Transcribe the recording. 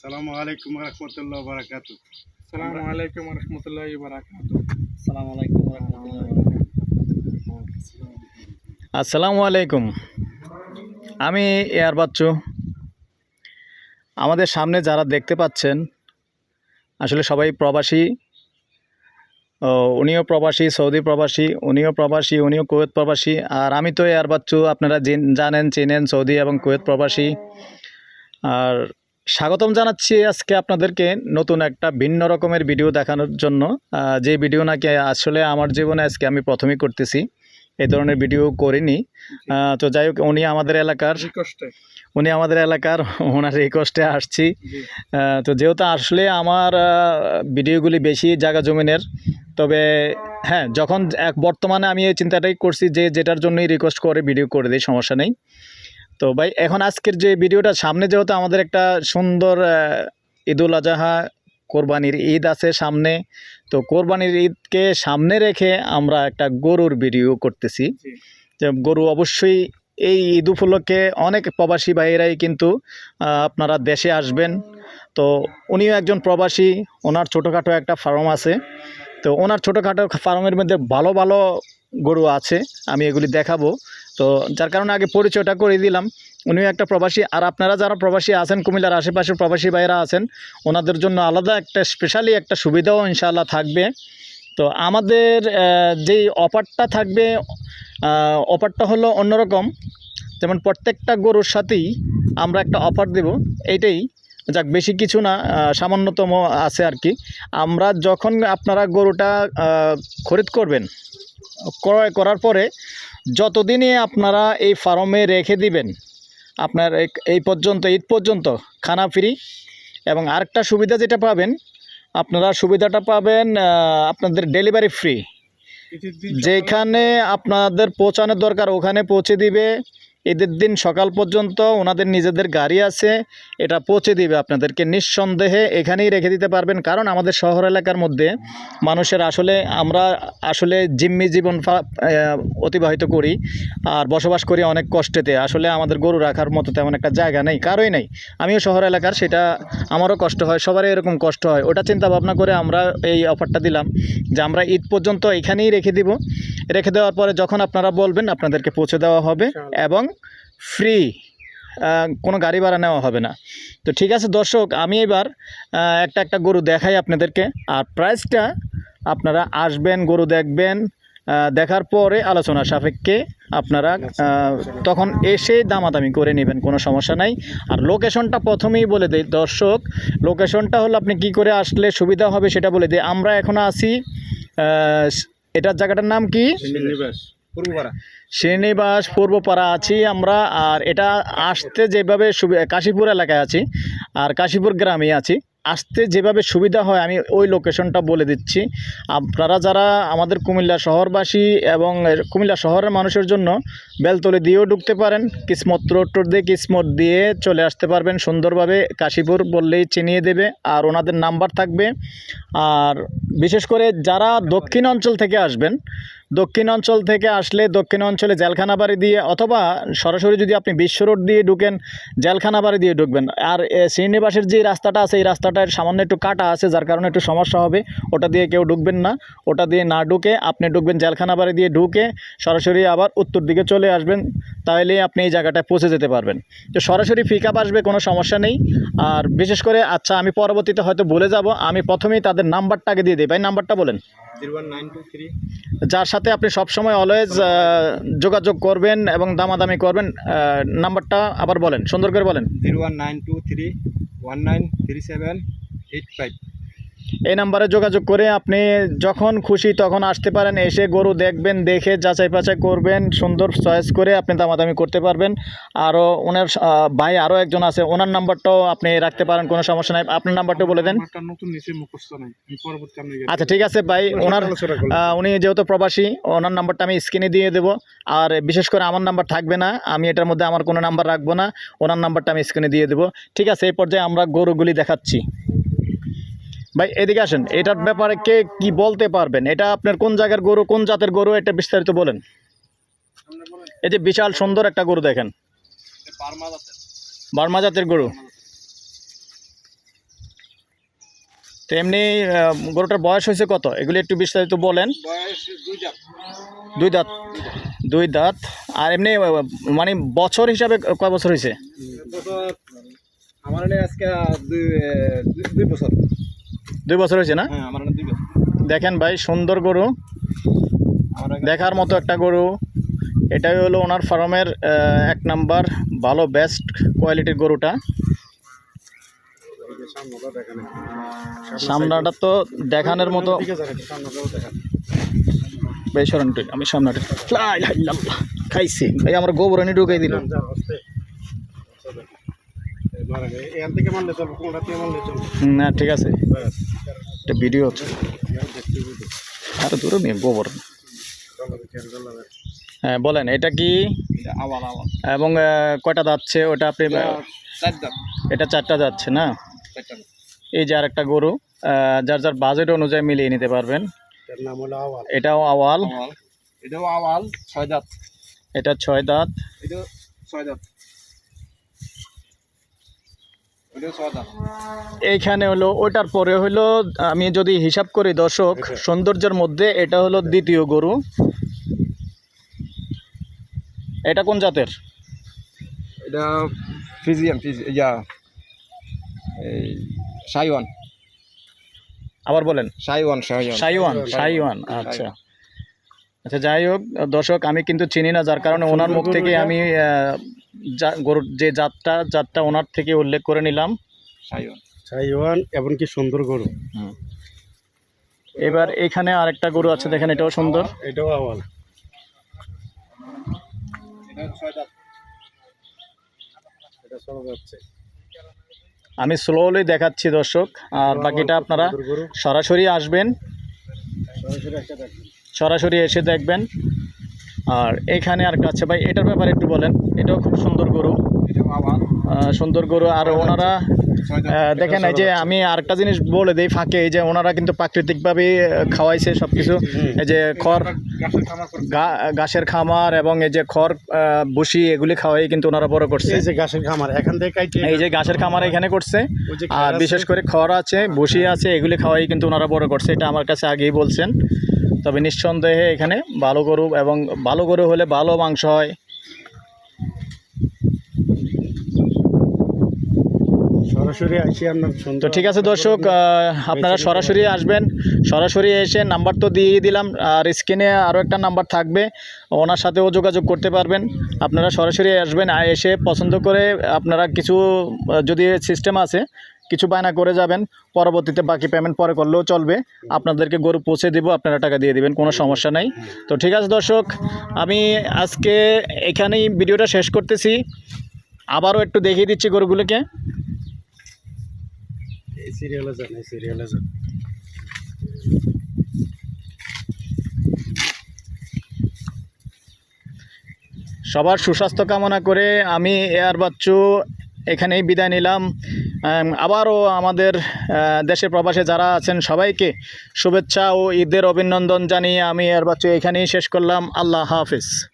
সালামু আলাইকুম রহমতুল্লাহ বারাকাতু আসসালামু আলাইকুম রহমতুল্লাহ বারাকাত আসসালামু আলাইকুম আসসালামু আলাইকুম। আমি এয়ার বাচ্চু। আমাদের সামনে যারা দেখতে পাচ্ছেন আসলে সবাই প্রবাসী। ও, উনিও প্রবাসী সৌদি প্রবাসী উনিও প্রবাসী উনিও কুয়েত প্রবাসী। আর আমি তো এয়ার বাচ্চু আপনারা জানেন চেনেন সৌদি এবং কুয়েত প্রবাসী। আর স্বাগতম জানাচ্ছি আজকে আপনাদেরকে নতুন একটা ভিন্ন রকমের ভিডিও দেখানোর জন্য। যে ভিডিও নাকি আসলে আমার জীবনে আজকে আমি প্রথমেই করতেছি এই ধরনের ভিডিও করিনি। তো যাই হোক উনি আমাদের এলাকার উনি আমাদের এলাকার ওনার রিকোয়েস্টে আসছি। তো যেহেতু আসলে আমার ভিডিওগুলি বেশি জায়গা জমিনের তবে হ্যাঁ যখন এক বর্তমানে আমি এই চিন্তাটাই করছি যে যেটার জন্যই রিকোয়েস্ট করে ভিডিও করে দিই সমস্যা নেই। তো ভাই এখন আজকের যে ভিডিওটা সামনে যেহেতু আমাদের একটা সুন্দর ঈদুল আজহা কোরবানির ঈদ আছে সামনে তো কোরবানির ঈদকে সামনে রেখে আমরা একটা গরুর ভিডিও করতেছি। যে গরু অবশ্যই এই ঈদ উপলক্ষে অনেক প্রবাসী ভাইয়েরাই কিন্তু আপনারা দেশে আসবেন। তো উনিও একজন প্রবাসী ওনার ছোটোখাটো একটা ফার্ম আছে। তো ওনার ছোটোখাটো ফার্মের মধ্যে ভালো ভালো গরু আছে, আমি এগুলি দেখাবো। তো যার কারণে আগে পরিচয়টা করে দিলাম। উনিও একটা প্রবাসী, আর আপনারা যারা প্রবাসী আছেন, কুমিল্লার আশেপাশে প্রবাসী ভাইয়েরা আছেন, ওনাদের জন্য আলাদা একটা স্পেশালি একটা সুবিধাও ইনশাআল্লাহ থাকবে। তো আমাদের যেই অফারটা থাকবে অফারটা হলো অন্যরকম। যেমন প্রত্যেকটা গরুর সাথেই আমরা একটা অফার দেব। এইটাই যাক বেশি কিছু না সামান্যতম আছে আর কি। আমরা যখন আপনারা গরুটা খরিদ করবেন ক্রয় করার পরে যতদিনই আপনারা এই ফার্মে রেখে দিবেন আপনার এই- পর্যন্ত ঈদ পর্যন্ত খানা ফ্রি এবং আরেকটা সুবিধা যেটা পাবেন আপনারা সুবিধাটা পাবেন আপনাদের ডেলিভারি ফ্রি। যেখানে আপনাদের পৌঁছানোর দরকার ওখানে পৌঁছে দিবে ঈদের দিন সকাল পর্যন্ত ওনাদের নিজেদের গাড়ি আছে এটা পৌঁছে দিবে আপনাদেরকে নিঃসন্দেহে। এখানেই রেখে দিতে পারবেন কারণ আমাদের শহর এলাকার মধ্যে মানুষের আসলে আমরা আসলে জিম্মি জীবন অতিবাহিত করি আর বসবাস করি অনেক কষ্টেতে। আসলে আমাদের গরু রাখার মতো তেমন একটা জায়গা নেই কারোই নেই। আমিও শহর এলাকার সেটা আমারও কষ্ট হয় সবারই এরকম কষ্ট হয়। ওটা চিন্তা ভাবনা করে আমরা এই অফারটা দিলাম যে আমরা ঈদ পর্যন্ত এখানেই রেখে দিব। রেখে দেওয়ার পরে যখন আপনারা বলবেন আপনাদেরকে পৌঁছে দেওয়া হবে এবং ফ্রি কোনো গাড়ি ভাড়া নেওয়া হবে না। তো ঠিক আছে দর্শক আমি এবার একটা একটা গরু দেখাই আপনাদেরকে। আর প্রাইসটা আপনারা আসবেন গরু দেখবেন দেখার পরে আলোচনা সাপেক্ষে আপনারা তখন এসে দামাদামি করে নেবেন কোনো সমস্যা নাই। আর লোকেশনটা প্রথমেই বলে দিই দর্শক লোকেশনটা হলো আপনি কি করে আসলে সুবিধা হবে সেটা বলে দিই। আমরা এখন আহ, এটার জায়গাটার নাম কি? পূর্বপাড়া। শ্রীনিবাস পূর্বপাড়া আছি আমরা, আর এটা আসতে যেভাবে কাশীপুর এলাকায় আছি, আর কাশীপুর গ্রামে আছি। আসতে যেভাবে সুবিধা হয়, আমি ওই লোকেশনটা বলে দিচ্ছি। আপনারা যারা আমাদের কুমিল্লা শহরবাসী এবং কুমিল্লা শহরের মানুষের জন্য বেলতলি দিয়েও ঢুকতে পারেন, কিসমত রোড টোড দিয়ে কিসমত দিয়ে চলে আসতে পারবেন সুন্দরভাবে। কাশীপুর বললেই চিনিয়ে দেবে, আর ওনাদের নাম্বার থাকবে। আর বিশেষ করে যারা দক্ষিণ অঞ্চল থেকে আসবেন দক্ষিণ অঞ্চল থেকে আসলে দক্ষিণ অঞ্চলে জেলখানা বাড়ি দিয়ে অথবা সরাসরি যদি আপনি বিশ্ব রোড দিয়ে ঢুকেন জেলখানা বাড়ি দিয়ে ঢুকবেন। আর শ্রীনিবাসের যে রাস্তাটা আছে, এই রাস্তাটার সামান্য একটু কাটা আছে, যার কারণে একটু সমস্যা হবে। ওটা দিয়ে কেউ ঢুকবেন না। ওটা দিয়ে না ঢুকে আপনি ঢুকবেন জেলখানা বাড়ি দিয়ে ঢুকে সরাসরি আবার উত্তর দিকে চলে আসবেন তাহলে আপনি এই জায়গাটায় পৌঁছে যেতে পারবেন। তো সরাসরি পিক আপ আসবে, কোনো সমস্যা নেই। আর বিশেষ করে আচ্ছা আমি পরবর্তীতে হয়তো বলে যাব, আমি প্রথমেই তাদের নাম্বারটা আগে দিয়ে দিই। ভাই নাম্বারটা বলেন। যার সাথে আপনি সবসময় অলওয়েজ যোগাযোগ করবেন এবং দামাদামি করবেন নাম্বারটা আবার বলেন সুন্দর করে বলেন। Zero one nine two three one nine three seven eight five. এই নাম্বারে যোগাযোগ করে আপনি যখন খুশি তখন আসতে পারেন এসে গরু দেখবেন দেখে যাচাই বাছাই করবেন সুন্দর চয়েস করে আপনি দামাদামি করতে পারবেন। আরও ওনার ভাই আরও একজন আছে ওনার নাম্বারটাও আপনি রাখতে পারেন কোনো সমস্যা নাই। আপনার নাম্বারটা বলে দেন। আচ্ছা ঠিক আছে ভাই ওনার উনি যেহেতু প্রবাসী ওনার নাম্বারটা আমি স্ক্রিনে দিয়ে দেবো। আর বিশেষ করে আমার নাম্বার থাকবে না আমি এটার মধ্যে আমার কোনো নাম্বার রাখব না ওনার নাম্বারটা আমি স্ক্রিনে দিয়ে দেবো। ঠিক আছে এই পর্যায়ে আমরা গরুগুলি দেখাচ্ছি। ভাই, এদিকে আসেন। এটার ব্যাপারে কে কি বলতে পারবেন? এটা আপনার কোন জায়গার গরু, কোন জাতের গরু, এটা বিস্তারিত বলেন। এই যে বিশাল সুন্দর একটা গরু দেখেন। বার্মা জাতের গরু। তো এমনি গরুটার বয়স হয়েছে কত? এগুলি একটু বিস্তারিত বলেন। দুই দাঁত। দুই দাঁত। আর এমনি মানে বছর হিসাবে কয় বছর হয়েছে? আমার আজকে দুই বছর। দুই বছর হয়েছে না? হ্যাঁ দেখেন ভাই সুন্দর গরু। দেখার মতো একটা গরু। এটাই হলো ওনার ফার্মের এক নাম্বার ভালো বেস্ট কোয়ালিটির গরুটা। সামনাটা তো দেখানোর মতো সরেন আমি সামনাটা খাইছি। ভাই আমার গোবর এনে ঢুকাই দিল। এখান থেকে মারলে চলবো কোনটা থেকে মারলে চলবো? না ঠিক আছে। একটা ভিডিও হচ্ছে আরে দূরে নিয়ে গোবর। হ্যাঁ বলেন এটা কি? এটা এবং কয়টা যাচ্ছে? ওটা আপনি এটা চারটা যাচ্ছে না? এই যে আর একটা গরু যার যার বাজেট অনুযায়ী মিলিয়ে নিতে পারবেন। এর নাম হলো আওয়াল। এটাও আওয়াল। এটাও আওয়াল ছয় দাঁত। এটা ছয় দাঁত। এটাও ছয় দাঁত এটাও ছয় দাঁত এইখানে হলো ওটার পরে হলো আমি যদি হিসাব করি দর্শক সৌন্দর্যের মধ্যে এটা হলো দ্বিতীয় গরু। এটা কোন জাতের? এটা ফিজিয়ান ফিজি ইয়া সাইওয়ান। আবার বলেন। সাইওয়ান সাইওয়ান। সাইওয়ান সাইওয়ান। আচ্ছা। আচ্ছা যাই হোক দর্শক আমি কিন্তু চিনি না যার কারণে ওনার মুখ থেকে আমি যা- গরুর যে জাতটা জাতটা ওনার থেকে উল্লেখ করে নিলাম। সাইওয়ান। সাইওয়ান এবং কি সুন্দর গরু। এবার এখানে আরেকটা গরু আছে দেখেন এটাও সুন্দর। এটাও আওয়াল। আমি স্লোলি দেখাচ্ছি দর্শক আর বাকিটা আপনারা গরু। সরাসরি আসবেন। সরাসরি একটা সরাসরি এসে দেখবেন। আর এখানে আর কাছে ভাই এটার ব্যাপারে একটু বলেন। এটাও খুব সুন্দর গরু। সুন্দর গরু। আর ওনারা দেখেন এই যে আমি আরেকটা জিনিস বলে দিই ফাঁকে এই যে ওনারা কিন্তু প্রাকৃতিকভাবে খাওয়াইছে সব কিছু এই যে খড় গাছের খামার ঘাসের খামার এবং এই যে খড় ভুসি এগুলি খাওয়াই কিন্তু ওনারা বড় করছে। এই যে গাছের খামার এখান থেকে এই যে ঘাসের খামার এখানে করছে। আর বিশেষ করে খড় আছে ভুসি আছে এগুলি খাওয়াই কিন্তু ওনারা বড় করছে। এটা আমার কাছে আগেই বলছেন। তবে নিঃসন্দেহে এখানে ভালো গরু এবং ভালো গরু হলে ভালো মাংস হয়। সরাসরি আসি আপনার তো ঠিক আছে দর্শক আপনারা সরাসরি আসবেন। সরাসরি এসে নাম্বার তো দিয়ে দিলাম আর স্ক্রিনে আরও একটা নাম্বার থাকবে ওনার সাথেও যোগাযোগ করতে পারবেন। আপনারা সরাসরি আসবেন আর এসে পছন্দ করে আপনারা কিছু যদি সিস্টেম আছে কিছু বায়না করে যাবেন পরবর্তীতে বাকি পেমেন্ট পরে করলেও চলবে। আপনাদেরকে গরু পৌঁছে দেবো আপনারা টাকা দিয়ে দিবেন কোনো সমস্যা নাই। তো ঠিক আছে দর্শক আমি আজকে এখানেই ভিডিওটা শেষ করতেছি। আবারও একটু দেখিয়ে দিচ্ছি গরুগুলোকে। সিরিয়ালে যান সিরিয়ালে যান। সবার সুস্বাস্থ্য কামনা করে আমি এয়ার বাচ্চু এখানেই বিদায় নিলাম। আবারও আমাদের দেশের দেশে প্রবাসে যারা আছেন সবাইকে শুভেচ্ছা ও ঈদের অভিনন্দন জানিয়ে আমি এর বাচ্চু এখানেই শেষ করলাম। আল্লাহ হাফিজ।